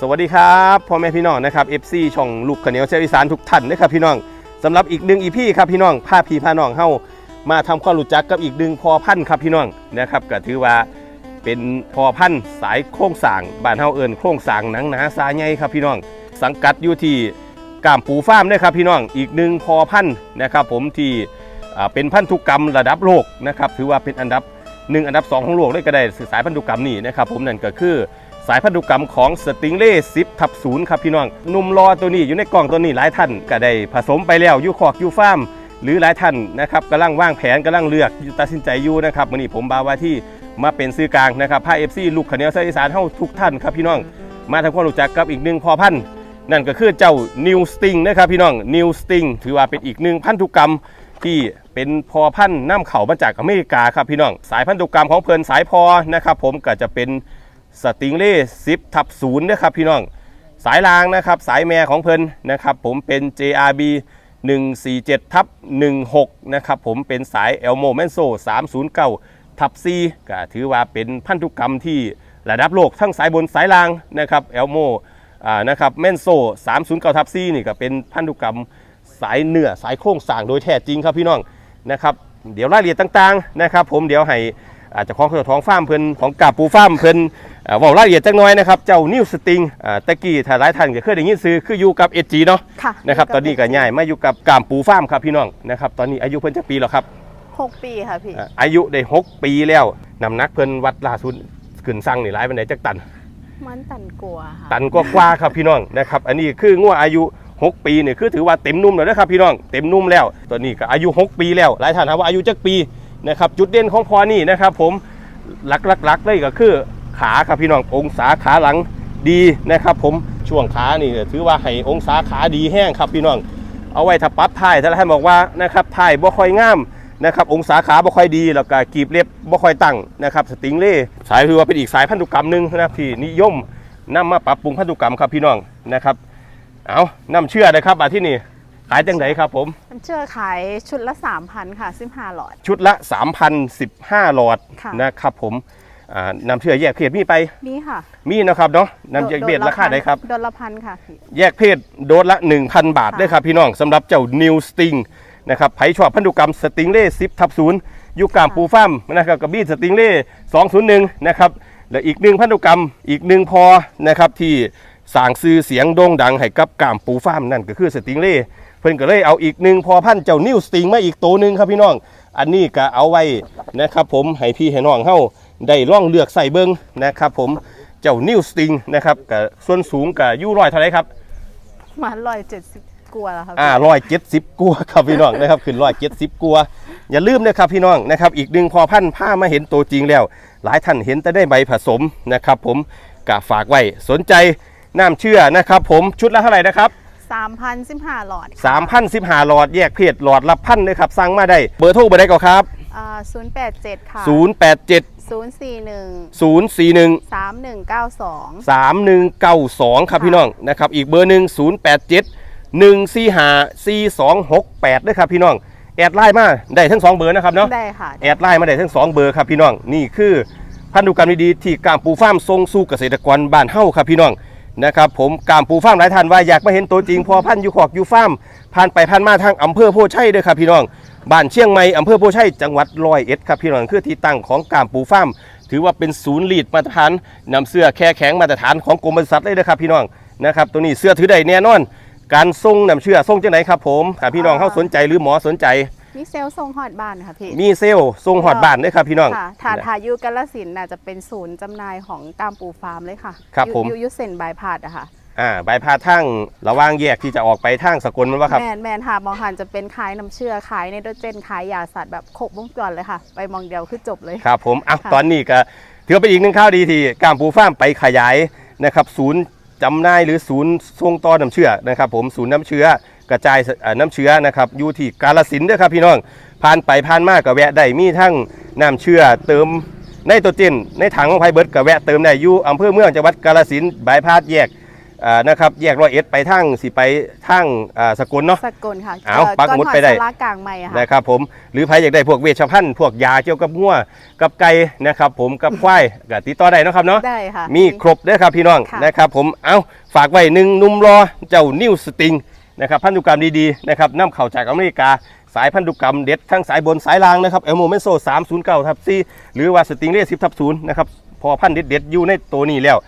สวัสดีครับพ่อแม่พี่น้องนะครับ FC ช่องลูกขเหนียวเชฟอีสานทุกท่านนะครับพี่น้องสำหรับอีกหนึ่งอีพี่ครับพี่น้องพาพี่พาน้องเฮามาทำความรู้จักกับอีกหนึ่งพอพันธุ์ครับพี่น้องนะครับก็ถือว่าเป็นพอพันธุ์สายโครงสางบ้านเฮาเอิ้นโครงสางหนังหนาสายใหญ่ครับพี่น้อง สังกัดอยู่ที่กามปูฟาร์มด้วยครับพี่น้องอีกหนึ่งพอพันธุ์นะครับผมที่เป็นพันธุกรรมระดับโลกนะครับถือว่าเป็นอันดับหนึ่งอันดับสองของโลกเลยก็ได้สายพันธุกรรมนี่นะครับผมนั่นก็คือ สายพันธุกรรมของสติงเล่ซิปทับศูนย์ครับพี่น้องหนุ่มรอตัวนี้อยู่ในกล่องตัวนี้หลายท่านก็ได้ผสมไปแล้วอยูคอกอยูฟาร์มหรือหลายท่านนะครับกำลังวางแผนกำลังเลือกตัดสินใจอยู่นะครับวันนี้ผมบาวาที่มาเป็นซื้อกลางนะครับผ้าเอฟซีลูกขาวเหนียวไซอีสานเฮาทุกท่านครับพี่น้อง มาทำความรู้จักกับอีกหนึ่งพอพันธุ์นั่นก็คือเจ้านิวสติงนะครับพี่น้องนิวสติงถือว่าเป็นอีกหนึ่งพันธุกรรมที่เป็นพอพันธุ์น้ำเข่ามาจากอเมริกาครับพี่น้อง สายพันธุกรรมของเพลินสายพอนะครับผมก็จะเป็น สติงเล่ซิปทับศูนย์นะครับพี่น้อง สายรางนะครับสายแม่ของเพิ่นนะครับผมเป็น JRB 147ทับ16นะครับผมเป็นสาย Elmo m e n s o 309ทับ4ก็ถือว่าเป็นพันธุกรรมที่ระดับโลกทั้งสายบนสายรางนะครับ Elmo อ่านะครับ m e n s o 309ทับ4นี่ก็เป็นพันธุกรรมสายเนื้อสายโครงสร้างโดยแท้จริงครับพี่น้องนะครับเดี๋ยวรายละเอียดต่างๆนะครับผมเดี๋ยวให้อาจจะของท้องฟ้ามเพิ่นของกาปูฟ้ามเพิ่น ว้ารายละเอียดจักหน่อยนะครับ เจ้านิวสติงอ่าตะกี้ถ้าหลายท่านก็เคยได้ยินซื้อคืออยู่กับเอจีเนาะค่ะนะครับยู่ตอนนี้ก็ย้ายมาอยู่กับกามปูฟาร์มครับพี่น้องนะครับตอนนี้อายุเพิ่นจักปีแล้วครับหกปีค่ะพี่อ่าอายุได้ 6 ปีแล้วน้ำหนักเพิ่นวัดล่าสุดขึ้นสั่งนี่หลายปานใดจักตัน มันตันกลัวค่ะตันกว่าๆครับพี่น้องนะครับอันนี้คืองัวอายุ 6 ปีเนี่ยคือถือว่าเต็มนุ่มแล้วนะครับพี่น้องเต็มนุ่มแล้วตอนนี้ก็อายุ 6 ปีแล้วหลายท่านถามว่าอายุจักปีนะครับจุดเด่นของพอนี่นะครับผมหลักๆๆเลยก็คือ ขาครับพี่น้ององศาขาหลังดีนะครับผมช่วงขานี่ถือว่าให้องศาขาดีแห้งครับพี่น้อง เอาไว้ถ้าปรั๊บท้ายถ้าท่านบอกว่านะครับท้ายบ่ค่อยงามนะครับองศาขาบ่ค่อยดีแล้วก็กีบเล็บบ่ค่อยตั้งนะครับสติงเล่สายถือว่าเป็นอีกสายพันธุกรรมหนึ่งนะครับที่นิยมนำมาปรับปรุงพันธุกรรมครับพี่น้องนะครับเอานำเชื่อนะครับมาที่นี่ขายจังไดครับผมมันเชื่อขายชุดละ 3,000 ค่ะ15หลอด ชุดละ 3,015หลอดค่ะนะครับผม อ่านำเชื่อแยกเพศมีไป มีค่ะมีนะครับเนาะนำแยกเพศราคาได้ครับ โดนละพันค่ะพี่แยกเพศโดสละ 1,000 บาทค่ะด้วยครับพี่น้องสำหรับเจ้านิวสติงนะครับไผชอบพันธุกรรมสติงเล่ซิปทับศูนย์ยุคกามปูฟ้ามนะครับกับบี้สติงเล่201นะครับและอีกหนึ่งพันธุกรรมอีกหนึ่งพอนะครับที่สร้างซื้อเสียงโด่งดังให้กับกามปูฟ้ามนั่นก็คือสติงเล่เพิ่นก็เลยเอาอีกหนึ่งพอพันธุ์เจ้านิวสติงมาอีกตัวหนึ่งครับพี่น้อง อันนี้ก็เอาไว้นะครับผมให้พี่ให้น้องเฮาได้ล่องเลือกใส่เบิ้งนะครับผมเจ้านิวสติงนะครับกับส่วนสูงกับยู่ร้อยเท่าไหรครับประมาร้อยเจ็ดสิบกลัวแล้วค่ะอ่าพี่ร้อยเจ็ดสิบกัวครับพี่น้องนะครับขึ้นร้อยเจ็ดสิบกัวอย่าลืมนะครับพี่น้องนะครับอีกหนึ่งพอพันธุ์ผ้ามาเห็นตัวจริงแล้ว หลายท่านเห็นแต่ได้ใบผสมนะครับผมกะฝากไว้สนใจน้ำเชื่อนะครับผมชุดละเท่าไหร่นะครับ 3,015หลอดสามพันสิบห้าหลอดแยกเพศหลอดละพันเลยครับสั่งมาได้ เบอร์โทรเบอร์ใดก็ครับอ่า087ค่ะศูนย์แปดเจ็ด041ศูนย์สี่หนึ่ง3192สามหนึ่งเก้าสองครับค่ะพี่น้องนะครับอีกเบอร์หนึ่งศูนย์แปดเจ็ดหนึ่งสี่ห้าสี่สองหกแปดด้วยครับพี่น้องแอดไลน์มาได้ทั้งสองเบอร์นะครับเนาะได้ค่ะแอดไลน์มาได้ทั้งสองเบอร์ครับพี่น้องนี่คือพันธุกรรมดีๆที่กามปูฟาร์มทรงสู่เกษตรกรบ้านเฮ้าครับพี่น้อง นะครับผมกามปูฟาร์มหลายท่านว่าอยากมาเห็นตัวจริงพอพันธุ์อยู่ขอกอยู่ฟาร์มผ่านไปผ่านมาทางอำเภอโพชัยเด้อครับพี่น้องบ้านเชียงใหม่อำเภอโพชัยจังหวัดร้อยเอ็ดครับพี่น้องคือที่ตั้งของกามปูฟาร์มถือว่าเป็นศูนย์ลีดมาตรฐานนำเสื้อแค่แข็งมาตรฐานของกรมบริษัทเลยนะครับพี่น้องนะครับตัวนี้เสื้อถือได้แน่นอน การทรงนำเชื่อทรงจังไหนครับผมถ้าพี่น้องเขาสนใจหรือหมอสนใจ มีเซลล์ส่งฮอดบ้านค่ะพี่ มีเซลล์ทรงหอดบ้านด้วยครับพี่น้องค่ะถ้าทายุกาลสินธุ์น่ะจะเป็นศูนย์จำหน่ายของกามปูฟาร์มเลยค่ะครับผมยูยูเซนบายพาดอะค่ะอ่าใบพาดทางระหว่างแยกที่จะออกไปทางสกลมันว่าครับ แมนแมนค่ะมองหันจะเป็นขายน้ำเชื่อขายไนโตรเจนขายยาสัตว์แบบครบวงจรเลยค่ะ ไปมองเดียวคือจบเลยครับผมอะค่ะตอนนี้ก็ถือว่าเป็นอีกหนึ่งข่าวดีที่กามปูฟาร์มไปขยายนะครับ ศูนย์จำหน่ายหรือศูนย์ทรงต่อน้ำเชื่อนะครับผมศูนย์น้ำเชื้อ กระจายเอ่อน้ำเชื้อนะครับอยู่ที่กาลสินธุ์ด้วยครับพี่น้องผ่านไปผ่านมากกับแวะได้มีทั้งน้ำเชื่อเติมในตัวเจนในถังของไพเบิร์ดกับแวะเติมได้อยู่อำเภอเมืองจังหวัดกาลสินธุ์บายพาดแยกอ่านะครับแยกร้อยเอ็ดไปทางสิไปทางอ่าสกลเนาะสกลค่ะเอาเปักหมุดไปได้ก่อนหอสารากลางใหม่อะค่ะนะครับผมหรือใครอยากได้พวกเวชภัณฑ์พวกยาเกี่ยวกับงัวกับไก่นะครับผมกับควายก็ติดต่อได้เนาะครับเนาะได้ค่ะมีครบเด้อครับพี่น้องค่ะนะครับผมเอาฝากไว้หนึ่งหนุ่มรอเจ้านิวสติง นะครับพันธุกรรมดีๆนะครับนำเข้าจากอเมริกา สายพันธุกรรมเด็ดทั้งสายบนสายล่างนะครับเอลโมเมโซ309ทับ4หรือว่าสติงเล่10ทับ0นะครับพอพันธุ์เด็ดๆอยู่ในตัวนี้แล้ว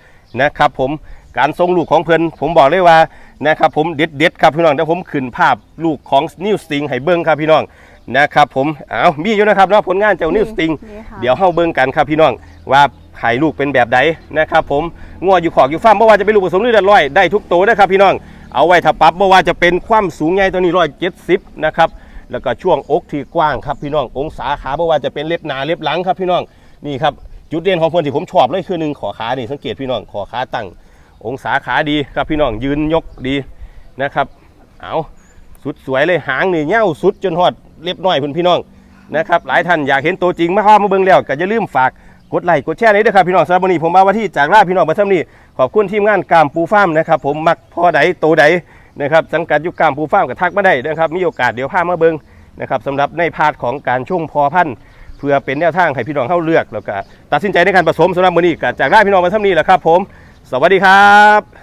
นะครับผมการทรงลูกของเพิ่นผมบอกเลยว่านะครับผมเด็ดๆครับพี่น้องเดี๋ยวผมขึ้นภาพลูกของนิวสติงให้เบิ่งครับพี่น้องนะครับผมเอามีอยู่นะครับเนาะผลงานเจ้านิวสติงนี่ค่ะเดี๋ยวเฮาเบิ่งกันครับพี่น้องว่าไข่ลูกเป็นแบบใดนะครับผมงัวอยู่ขอกอยู่ฟาร์มบ่ว่าจะเป็นลูกผสมหรือเดือดร้อยได้ทุกตัวนะครับพี่น้อง เอาไว้ถ้าปรับบ่ว่าจะเป็นความสูงใหญ่ตัวนี้ร้อยเจ็ดสิบนะครับแล้วก็ช่วงอกที่กว้างครับพี่น้ององศาขาบ่ว่าจะเป็นเล็บหนาเล็บหลังครับพี่น้องนี่ครับจุดเด่นของเพิ่อนที่ผมชอบเลยคือหนึ่งขอขานี่สังเกตพี่น้องขอขาตั้งองศาขาดีครับพี่น้องยืนยกดีนะครับเอาสุดสวยเลยหางนี่เง่าสุดจนหอดเล็บน้อยพุ่นพี่น้องนะครับหลายท่านอยากเห็นตัวจริงมาเข้ามาเบิ่งแล้วก็อย่าลืมฝากกดไลค์กดแชร์นี้ด้วยครับพี่น้องสำหรับวันนี้ผมมาว่าที่จากลาพี่น้องมาทำนี่ ขอบคุณทีมงานกามปูฟ้ามนะครับผมมักพอใดโตใดนะครับสังกัดยุกกามปูฟ้ามกับทักมาได้นะครับมีโอกาสเดี๋ยวพามาเบิงนะครับสำหรับในพาดของการช่วงพอพันธุ์เพื่อเป็นแนวทางให้พี่น้องเข้าเลือกแล้วก็ตัดสินใจในการผสมสำหรับวันนี้ก็จากได้พี่น้องมาทำนี่แหละครับผม สวัสดีครับ